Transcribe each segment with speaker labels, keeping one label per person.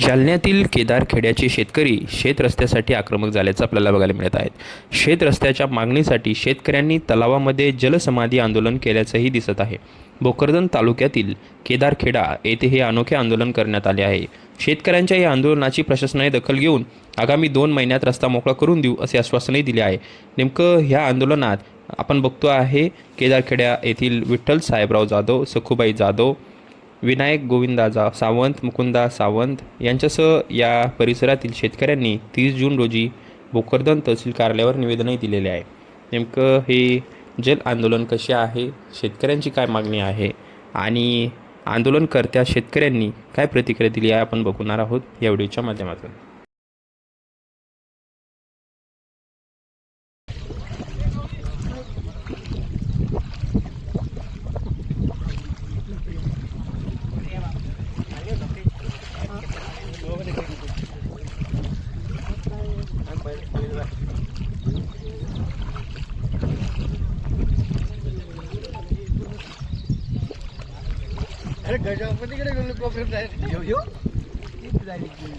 Speaker 1: जालन्यातील केदारखेड्याचे शेतकरी शेत रस्त्यासाठी आक्रमक झाल्याचं आपल्याला बघायला मिळत आहेत शेत रस्त्याच्या मागणीसाठी शेतकऱ्यांनी तलावामध्ये जलसमाधी आंदोलन केल्याचंही दिसत आहे. भोकरदन तालुक्यातील केदारखेडा येथे हे अनोखे आंदोलन करण्यात आले आहे. शेतकऱ्यांच्या या आंदोलनाची प्रशासनाने दखल घेऊन आगामी दोन महिन्यात रस्ता मोकळा करून देऊ असे आश्वासनही दिले आहे. नेमकं ह्या आंदोलनात आपण बघतो आहे केदारखेड्या येथील विठ्ठल साहेबराव जाधव सखुबाई जाधव विनायक गोविंदाजा सावंत मुकुंदा सावंत यांच्यासह या परिसरातील शेतकऱ्यांनी तीस जून रोजी भोकरदन तहसील कार्यालयावर निवेदनही दिलेले आहे. नेमकं हे जल आंदोलन कसे आहे? शेतकऱ्यांची काय मागणी आहे? आणि आंदोलनकर्त्या शेतकऱ्यांनी काय प्रतिक्रिया दिली आहे? आपण बघणार आहोत या व्हिडिओच्या माध्यमातून.
Speaker 2: अरे गजापतीकडे गेलो कोकणात आहे. यो, यो. किती झाली की?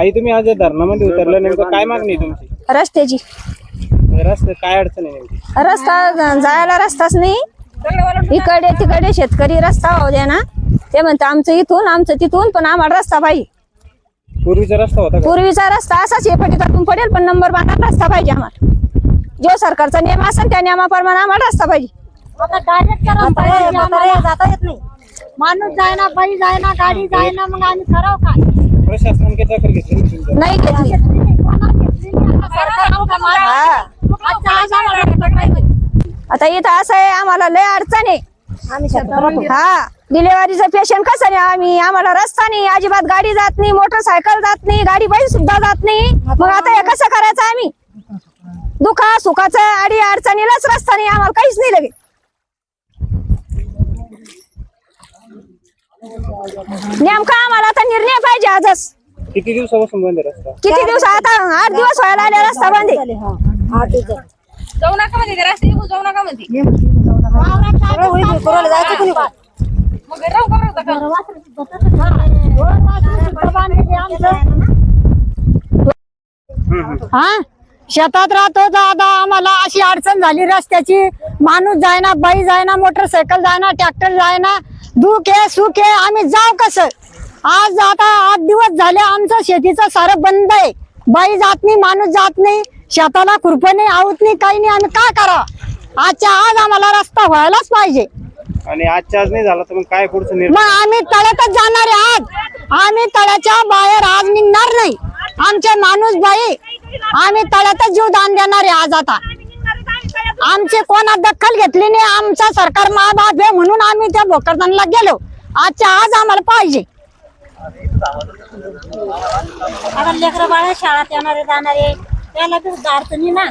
Speaker 3: आई तुम्ही आज धरणामध्ये उतरलं नेमकं काय मागणी आहे तुमची?
Speaker 4: रस्त्याची.
Speaker 3: रस्ते काय अडचण आहे नेमकी?
Speaker 4: रस्ता जायला रस्ताच नाही. इकडे तिकडे शेतकरी रस्ता होऊ द्या ना ते म्हणते आमचं इथून आमचं तिथून पण आम्हाला रस्ता पाहिजे.
Speaker 3: पूर्वीचा रस्ता होता का?
Speaker 4: पूर्वीचा रस्ता असाच हे पटीकातून पडेल पण नंबर बांधा रस्ता पाहिजे आम्हाला. जो सरकारचा नियम असेल त्या नियमाप्रमाणे आम्हाला रस्ता पाहिजे.
Speaker 5: आता डायरेक्ट जाता येत नाही. माणूस जायना बाई जायना गाडी जायना मग आम्ही करावं काय?
Speaker 3: प्रशासनाने काही दखल घेतली नाही तुमच्या?
Speaker 4: नाही घेतली.
Speaker 5: सरकार आमचा माल-
Speaker 4: हा.
Speaker 5: आजच्या आज आम्हाला रस्ता पाहिजे.
Speaker 4: आता इथं असं आहे आम्हाला लय अडचण आहे. हा डिलेवरीचं पेशंट कसं नाही आम्ही? आम्हाला रस्ता नाही अजिबात गाडी जात नाही मोटरसायकल जात नाही गाडी बाई सुद्धा जात नाही. मग आता हे कसं करायचं आम्ही? दुखा सुखाचं अडी अडचणीलाच रस्ता नाही आम्हाला काहीच नाही लगे नेमका आम्हाला आता निर्णय पाहिजे आजच.
Speaker 3: किती दिवसापासून बंद आहे रस्ता?
Speaker 4: किती दिवस आता आठ दिवस व्हायला आले रस्ता बंद. आहे.
Speaker 6: जाऊ नका म्हणते ते रस्ते निघून जाऊ नका म्हणते मग राहू का राहू का
Speaker 5: हा? शेतात राहतो दादा आम्हाला अशी अडचण झाली रस्त्याची. माणूस जायना बाई जायना मोटरसायकल जायना ट्रॅक्टर जायना. दुख आहे सुख आहे आम्ही जाऊ कसं? आज आता आठ दिवस झाले आमचं शेतीचं सारं बंद आहे. बाई जात नाही माणूस जात नाही. शेताला खुरपं नाही आवत नाही काही नाही. आम्ही काय करावं आजच्या आज आम्हाला रस्ता व्हायलाच पाहिजे.
Speaker 3: आणि आजच्या आज नाही झाला तर मग काय पुढचं निर्णय?
Speaker 5: मग आम्ही तळ्यातच जाणार आहे आज. आम्ही तळ्याच्या बाहेर आज निघणार नाही. आमचे माणूस बाई आम्ही तळ्यातच जीव दान देणार आहे आज आता. आमचे कोणा दखल घेतली नाही? आमचा सरकार महाभाग आहे म्हणून आम्ही त्या भोकरदनला गेलो. आजच्या आज आम्हाला पाहिजे.
Speaker 7: आता लेकरं बाळा शाळेत येणारे जाणारे त्याला बी अडचणी ना.